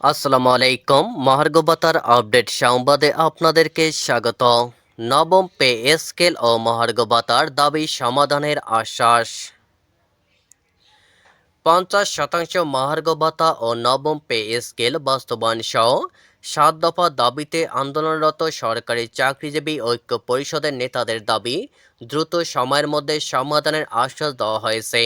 আসসালামু আলাইকুম মহার্গবতার আপডেট সংবাদে আপনাদেরকে স্বাগত। নবম পে স্কেল ও মহার্গবতার দাবি সমাধানের আশ্বাস। পঞ্চাশ শতাংশ মহার্গবতা ও নবম পে স্কেল বাস্তবায়ন সহ সাত দফা দাবিতে আন্দোলনরত সরকারি চাকরিজীবী ঐক্য পরিষদের নেতাদের দাবি, দ্রুত সময়ের মধ্যে সমাধানের আশ্বাস দেওয়া হয়েছে।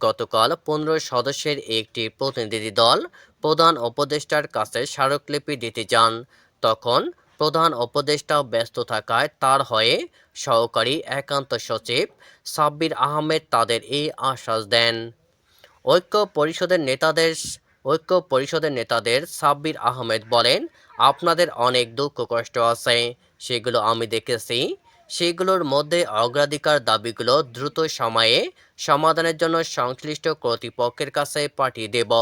গতকাল পনেরো সদস্যের একটি প্রতিনিধি দল প্রধান উপদেষ্টার কাছে স্মারকলিপি দিতে যান। তখন প্রধান উপদেষ্টা ব্যস্ত থাকায় তার হয়ে সহকারী একান্ত সচিব সাব্বির আহমেদ তাদের এই আশ্বাস দেন। ঐক্য পরিষদের নেতাদের ঐক্য পরিষদের নেতাদের সাব্বির আহমেদ বলেন, আপনাদের অনেক দুঃখ কষ্ট আছে, সেগুলো আমি দেখেছি। সেগুলোর মধ্যে অগ্রাধিকার দাবিগুলো দ্রুত সময়ে সমাধানের জন্য সংশ্লিষ্ট কর্তৃপক্ষের কাছে পাঠিয়ে দেব।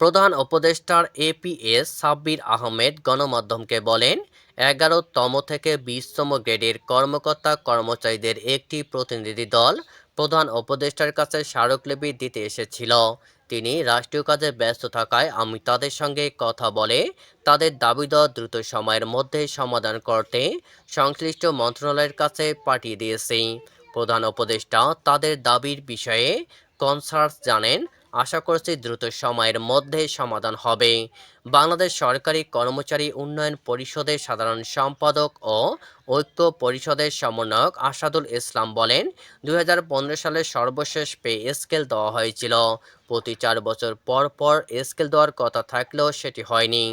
প্রধান উপদেষ্টার এপিএস সাব্বির আহমেদ গণমাধ্যমকে বলেন, এগারোতম থেকে বিশতম গ্রেডের কর্মকর্তা কর্মচারীদের একটি প্রতিনিধি দল প্রধান উপদেষ্টার কাছে স্মারকলিপি দিতে এসেছিল। তিনি রাষ্ট্রীয় কাজে ব্যস্ত থাকায় আমি তাদের সঙ্গে কথা বলে তাদের দাবি দ্রুত সময়ের মধ্যে সমাধান করতে সংশ্লিষ্ট মন্ত্রণালয়ের কাছে পাঠিয়ে দিয়েছি। প্রধান উপদেষ্টা তাদের দাবির বিষয়ে কনসার্স জানেন আশা করছি দ্রুত সময়ের মধ্যে সমাধান হবে। বাংলাদেশ সরকারি কর্মচারী উন্নয়ন পরিষদের সাধারণ সম্পাদক ও ঐক্য পরিষদের সমন্বয়ক আসাদুল ইসলাম বলেন দু হাজার পনেরো সালে সর্বশেষ পে স্কেল দেওয়া হয়েছিল। প্রতি চার বছর পর পর স্কেল দেওয়ার কথা থাকলেও সেটি হয়নি।